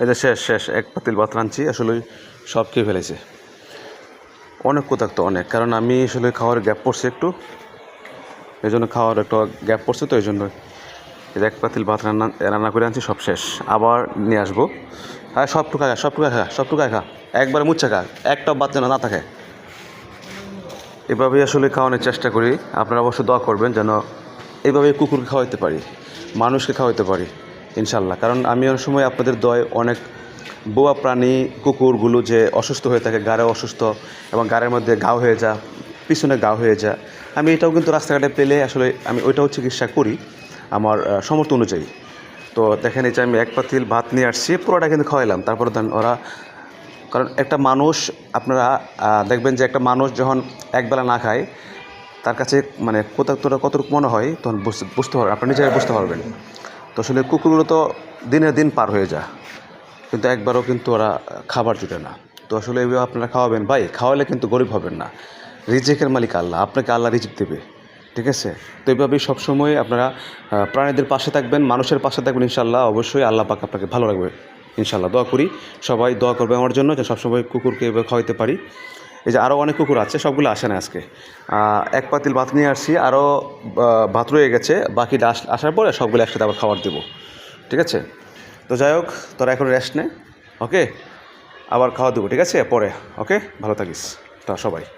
এই যে শেষ শেষ, এক পাতিল ভাত রাঁধছি, আসলে সব খেয়ে ফেলেছে। অনেক কোথাক্ত অনেক, কারণ আমি আসলে খাওয়ার গ্যাপ পড়ছে একটু। এই জন্য খাওয়ার একটু গ্যাপ পড়ছে তো, এই জন্য এক পাতিল ভাত রান্না রান্না করে আনছি, সব শেষ। আবার নিয়ে আসব। হ্যাঁ সবটুকু খা সবটুকু খা সবটুকু খা। একবার মুচ্ছা খা, একটা বাদ যেন না থাকে। এভাবেই আসলে খাওয়ানোর চেষ্টা করি। আপনারা অবশ্যই দোয়া করবেন যেন এইভাবে কুকুরকে খাওয়াইতে পারি, মানুষকে খাওয়াইতে পারি। ইনশাল্লাহ। কারণ আমি অনেক সময় আপনাদের দয় অনেক বোয়া প্রাণী, কুকুরগুলো যে অসুস্থ হয়ে থাকে গাড়ে অসুস্থ এবং গাড়ের মধ্যে ঘাও হয়ে যা পিছনে ঘাও হয়ে যা আমি এটাও কিন্তু রাস্তাঘাটে পেলে আসলে আমি ওইটাও চিকিৎসা করি আমার সমর্থ অনুযায়ী। তো দেখেন এই যে আমি এক পাতিল ভাত নিয়ে আসছি, পুরোটা কিন্তু খাওয়াইলাম। তারপরে দেন ওরা, কারণ একটা মানুষ, আপনারা দেখবেন যে একটা মানুষ যখন একবেলা না খায়, তার কাছে মানে কোথাও কতটুকু মনে হয়, তখন বুঝতে বুঝতে পারবেন আপনি নিজেরাই বুঝতে পারবেন। তো আসলে কুকুরগুলো তো দিনের দিন পার হয়ে যায়। কিন্তু একবারও কিন্তু ওরা খাবার জুটে না। তো আসলে এইভাবে আপনারা খাওয়াবেন? ভাই, খাওয়ালে কিন্তু গরিব হবেন না। রিজিকের মালিক আল্লাহ, আপনাকে আল্লাহ রিজিক দেবে। ঠিক আছে? তো এইভাবেই সবসময় আপনারা প্রাণীদের পাশে থাকবেন, মানুষের পাশে থাকবেন ইনশাল্লাহ অবশ্যই আল্লাহ পাক আপনাকে ভালো রাখবে। ইনশাল্লাহ দোয়া করি। সবাই দোয়া করবে আমার জন্য যে সবসময় কুকুরকে এভাবে খাওয়াইতে পারি। এই যে আরও অনেক কুকুর আছে, সবগুলো আসে না আজকে। এক পাতিল ভাত নিয়ে আসছি আরও ভাত রয়ে গেছে বাকিটা আস- আসার পরে সবগুলো একসাথে আবার খাবার দেবো। ঠিক আছে? তো যাই হোক, তোরা এখন রেস্ট নে ওকে আবার খাওয়া দেবো, ঠিক আছে? পরে ওকে ভালো থাকিস। তা সবাই।